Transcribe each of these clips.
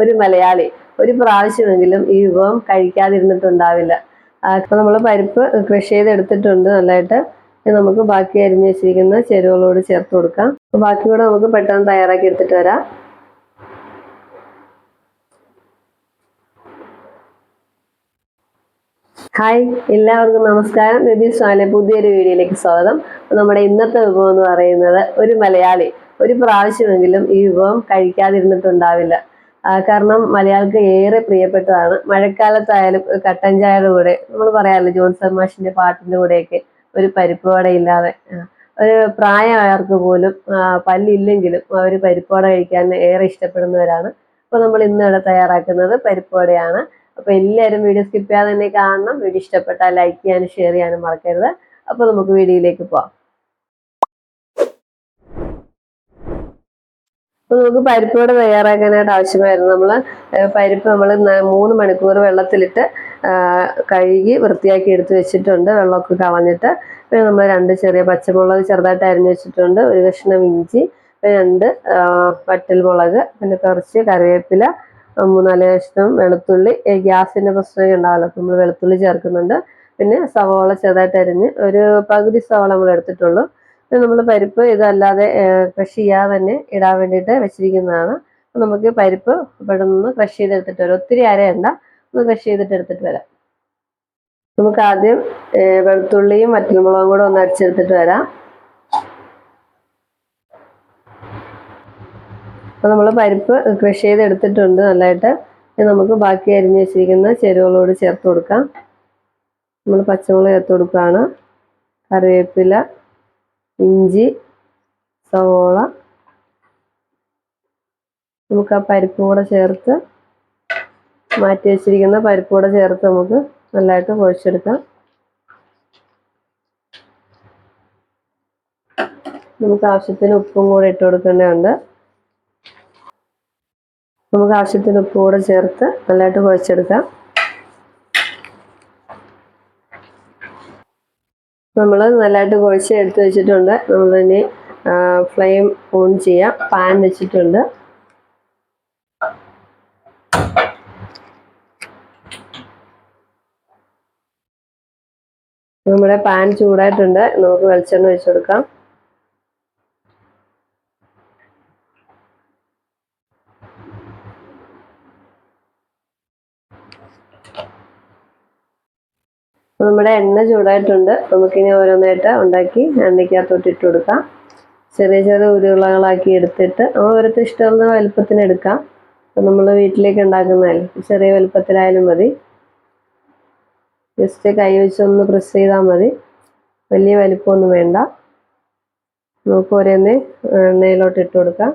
ഒരു മലയാളി. ഒരു പ്രാവശ്യമെങ്കിലും ഈ വിഭവം കഴിക്കാതിരുന്നിട്ടുണ്ടാവില്ല. അപ്പോൾ നമ്മൾ പരിപ്പ് കൃഷി ചെയ്ത് എടുത്തിട്ടുണ്ട് നല്ലതായിട്ട് നമുക്ക് ബാക്കി അരിഞ്ഞ് വെച്ചിരിക്കുന്ന ചേരുവകളോട് ചേർത്ത് കൊടുക്കാം. അപ്പോൾ ബാക്കി കൂടെ നമുക്ക് പെട്ടെന്ന് തയ്യാറാക്കി എടുത്തിട്ട് വരാം. ഹായ് എല്ലാവർക്കും നമസ്കാരം. ബേബി സ്വാലെ പുതിയൊരു വീഡിയോയിലേക്ക് സ്വാഗതം. നമ്മുടെ ഇന്നത്തെ വിഭവം എന്ന് പറയുന്നത് ഒരു മലയാളി. ഒരു പ്രാവശ്യമെങ്കിലും ഈ വിഭവം കഴിക്കാതിരുന്നിട്ടുണ്ടാവില്ല. കാരണം മലയാളിക്ക് ഏറെ പ്രിയപ്പെട്ടതാണ്. മഴക്കാലത്തായാലും കട്ടൻ ചായയുടെ കൂടെ നമ്മൾ പറയാമല്ലോ ജോൺസൺ മാഷിന്റെ പാട്ടിന്റെ കൂടെയൊക്കെ ഒരു പരിപ്പുവട ഇല്ലാതെ ഒരു പ്രായമായവർക്ക് പോലും പല്ലില്ലെങ്കിലും അവർ പരിപ്പുവട കഴിക്കാൻ ഏറെ ഇഷ്ടപ്പെടുന്നവരാണ്. അപ്പോൾ നമ്മൾ ഇന്ന് ഇവിടെ തയ്യാറാക്കുന്നത് പരിപ്പുവടയാണ് അപ്പൊ അപ്പോൾ എല്ലാവരും വീഡിയോ സ്കിപ്പ് ചെയ്യാതെ തന്നെ കാണണം. വീഡിയോ ഇഷ്ടപ്പെട്ടാൽ ലൈക്ക് ചെയ്യാനും ഷെയർ ചെയ്യാനും മറക്കരുത്. അപ്പോൾ നമുക്ക് വീഡിയോയിലേക്ക് പോവാം. അപ്പോൾ നമുക്ക് പരിപ്പ് കൂടെ തയ്യാറാക്കാനായിട്ട് ആവശ്യമായിരുന്നു. നമ്മൾ പരിപ്പ് നമ്മൾ മൂന്ന് മണിക്കൂർ വെള്ളത്തിലിട്ട് കഴുകി വൃത്തിയാക്കി എടുത്ത് വെച്ചിട്ടുണ്ട്. വെള്ളമൊക്കെ കളഞ്ഞിട്ട് പിന്നെ നമ്മൾ രണ്ട് ചെറിയ പച്ചമുളക് ചെറുതായിട്ട് അരിഞ്ഞു വെച്ചിട്ടുണ്ട്. ഒരു കഷ്ണം ഇഞ്ചി പിന്നെ രണ്ട് വറ്റൽ മുളക് പിന്നെ കുറച്ച് കറിവേപ്പില മൂന്നാൽ കഷ്ണം വെളുത്തുള്ളി. ഗ്യാസിന്റെ പ്രശ്നമൊക്കെ ഉണ്ടാവില്ല അപ്പോൾ നമ്മൾ വെളുത്തുള്ളി ചേർക്കുന്നുണ്ട്. പിന്നെ സവോള ചെറുതായിട്ട് അരിഞ്ഞ് ഒരു പകുതി സവോള നമ്മൾ എടുത്തിട്ടുള്ളൂ. നമ്മൾ പരിപ്പ് ഇതല്ലാതെ ക്രഷ് ചെയ്യാതെ തന്നെ ഇടാൻ വേണ്ടിയിട്ട് വെച്ചിരിക്കുന്നതാണ്. നമുക്ക് പരിപ്പ് പെട്ടെന്ന് ക്രഷ് ചെയ്തെടുത്തിട്ട് വരാം. ഒത്തിരി അരയണ്ട. ഒന്ന് ക്രഷ് ചെയ്തിട്ട് എടുത്തിട്ട് വരാം. നമുക്ക് ആദ്യം വെളുത്തുള്ളിയും വറ്റൽമുളകും കൂടെ ഒന്ന് അടിച്ചെടുത്തിട്ട് വരാം. അപ്പോൾ നമ്മൾ പരിപ്പ് ക്രഷ് ചെയ്ത് എടുത്തിട്ടുണ്ട് നല്ലതായിട്ട് നമുക്ക് ബാക്കി അരിഞ്ഞ് വെച്ചിരിക്കുന്ന ചേരുവകളോട് ചേർത്ത് കൊടുക്കാം. നമ്മൾ പച്ചമുളക് ചേർത്ത് കൊടുക്കുകയാണ്. കറിവേപ്പില ഇഞ്ചി സവോള നമുക്ക് ആ പരിപ്പും കൂടെ ചേർത്ത് മാറ്റി വെച്ചിരിക്കുന്ന പരിപ്പ് കൂടെ ചേർത്ത് നമുക്ക് നല്ലതായിട്ട് കുഴച്ചെടുക്കാം. നമുക്ക് ആവശ്യത്തിന് ഉപ്പും കൂടെ ഇട്ട് കൊടുക്കേണ്ടതുണ്ട്. നമുക്ക് ആവശ്യത്തിന് ഉപ്പ് കൂടെ ചേർത്ത് നല്ലതായിട്ട് കുഴച്ചെടുക്കാം. നമ്മൾ നല്ലതായിട്ട് കുഴച്ച് എടുത്ത് വെച്ചിട്ടുണ്ട്. നമ്മളിനി ഫ്ലെയിം ഓൺ ചെയ്യാം. പാൻ വെച്ചിട്ടുണ്ട്. നമ്മുടെ പാൻ ചൂടായിട്ടുണ്ട്. നമുക്ക് വെളിച്ചെണ്ണ ഒഴിച്ചു കൊടുക്കാം. നമ്മുടെ എണ്ണ ചൂടായിട്ടുണ്ട്. നമുക്കിനി ഓരോന്നായിട്ട് ഉണ്ടാക്കി എണ്ണയ്ക്കകത്തോട്ട് ഇട്ട് കൊടുക്കാം. ചെറിയ ചെറിയ ഉരുളകളാക്കി എടുത്തിട്ട് നമ്മൾ ഓരോരുത്തർ ഇഷ്ടമുള്ള വലുപ്പത്തിന് എടുക്കാം. നമ്മൾ വീട്ടിലേക്ക് ഉണ്ടാക്കുന്നതല്ലേ. ചെറിയ വലുപ്പത്തിലായാലും മതി. ജസ്റ്റ് കൈ വെച്ചൊന്ന് പ്രസ് ചെയ്താൽ മതി. വലിയ വലിപ്പമൊന്നും വേണ്ട. നമുക്ക് ഓരോന്ന് എണ്ണയിലോട്ട് ഇട്ട് കൊടുക്കാം.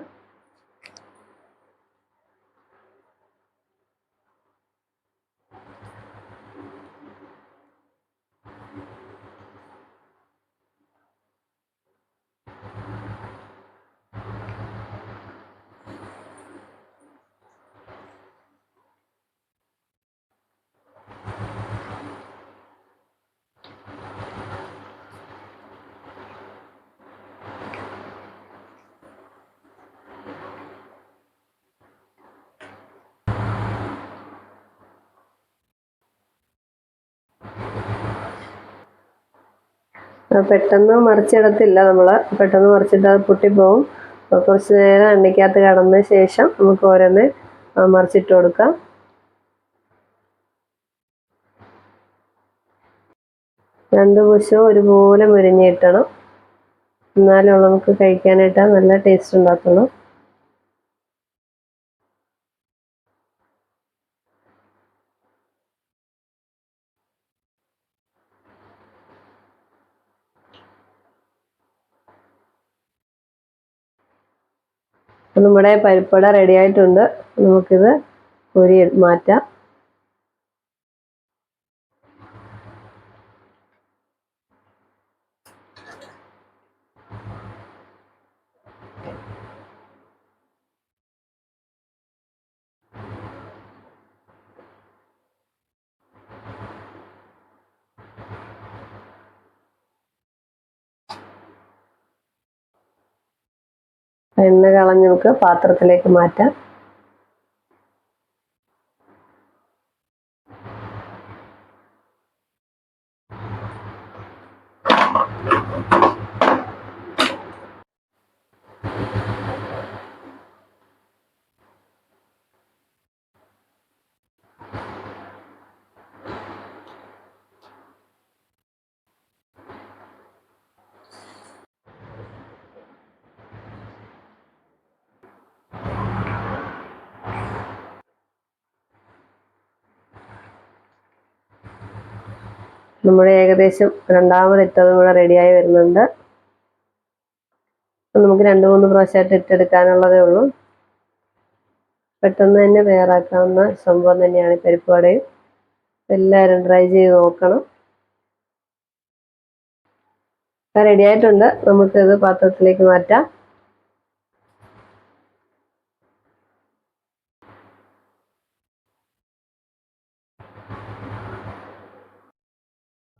പെട്ടെന്ന് മറിച്ചിടത്തില്ല നമ്മൾ പെട്ടെന്ന് മറിച്ചിട്ട് അത് പൊട്ടിപ്പോവും. കുറച്ച് നേരം എണ്ണയ്ക്കകത്ത് കടന്ന ശേഷം നമുക്ക് ഓരോന്ന് മറിച്ചിട്ട് കൊടുക്കാം. രണ്ട് വശവും ഒരുപോലെ മുരിഞ്ഞ് കിട്ടണം. എന്നാലും നമുക്ക് കഴിക്കാനായിട്ട് നല്ല ടേസ്റ്റ് ഉണ്ടാക്കണം നമ്മുടെ പരിപ്പട റെഡി ആയിട്ടുണ്ട്. നമുക്കിത് കോരി മാറ്റാം. എണ്ണ കളഞ്ഞ് നമുക്ക് പാത്രത്തിലേക്ക് മാറ്റാം. നമ്മുടെ ഏകദേശം രണ്ടാമത് ഇട്ടതും കൂടെ റെഡിയായി വരുന്നുണ്ട്. നമുക്ക് രണ്ട് മൂന്ന് പ്രാവശ്യമായിട്ട് ഇട്ടെടുക്കാനുള്ളതേ ഉള്ളൂ. പെട്ടെന്ന് തന്നെ തയ്യാറാക്കാവുന്ന സംഭവം തന്നെയാണ് ഈ പരിപ്പ് വടയും എല്ലാവരും ട്രൈ ചെയ്ത് നോക്കണം. റെഡി ആയിട്ടുണ്ട്. നമുക്കിത് പാത്രത്തിലേക്ക് മാറ്റാം.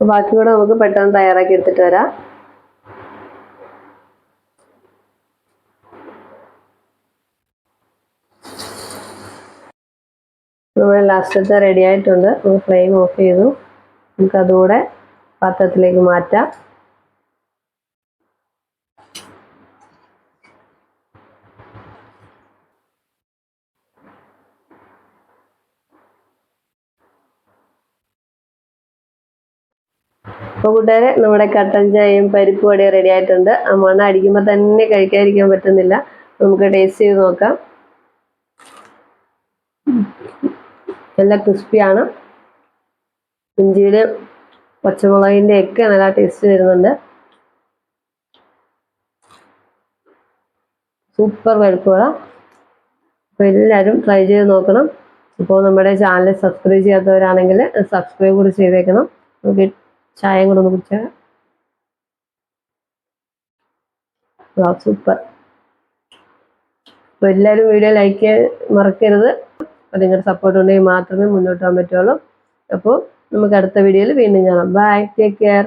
ബാക്കി കൂടെ നമുക്ക് പെട്ടെന്ന് തയ്യാറാക്കി എടുത്തിട്ട് വരാം. നമ്മുടെ ലാസ്റ്റത്തെ റെഡി ആയിട്ടുണ്ട്. നമുക്ക് ഫ്ലെയിം ഓഫ് ചെയ്തു. നമുക്കതുകൂടെ പാത്രത്തിലേക്ക് മാറ്റാം. അപ്പോൾ കൂട്ടുകാരെ നമ്മുടെ കട്ടൻ ചായയും പരിപ്പ് വടയും റെഡി ആയിട്ടുണ്ട്. ആ മണ്ണ അടിക്കുമ്പോൾ തന്നെ കഴിക്കാതിരിക്കാൻ പറ്റുന്നില്ല. നമുക്ക് ടേസ്റ്റ് ചെയ്ത് നോക്കാം. നല്ല ക്രിസ്പിയാണ് ഇഞ്ചിയുടെ പച്ചമുളകിന്റെ ഒക്കെ നല്ല ടേസ്റ്റ് വരുന്നുണ്ട്. സൂപ്പർ പരിപ്പ് വട. അപ്പോൾ എല്ലാവരും ട്രൈ ചെയ്ത് നോക്കണം. ഇപ്പോൾ നമ്മുടെ ചാനൽ സബ്സ്ക്രൈബ് ചെയ്യാത്തവരാണെങ്കിൽ സബ്സ്ക്രൈബ് കൂടി ചെയ്തേക്കണം. നമുക്ക് ചായയും കൂടെ ഒന്ന് കുടിച്ചാൽ സൂപ്പർ അപ്പോൾ എല്ലാവരും വീഡിയോ ലൈക്ക് ചെയ്യാൻ മറക്കരുത്. അപ്പോൾ നിങ്ങളുടെ സപ്പോർട്ട് ഉണ്ടെങ്കിൽ മാത്രമേ മുന്നോട്ട് പോകാൻ പറ്റുള്ളൂ. അപ്പോൾ നമുക്ക് അടുത്ത വീഡിയോയിൽ വീണ്ടും കാണാം. Bye take care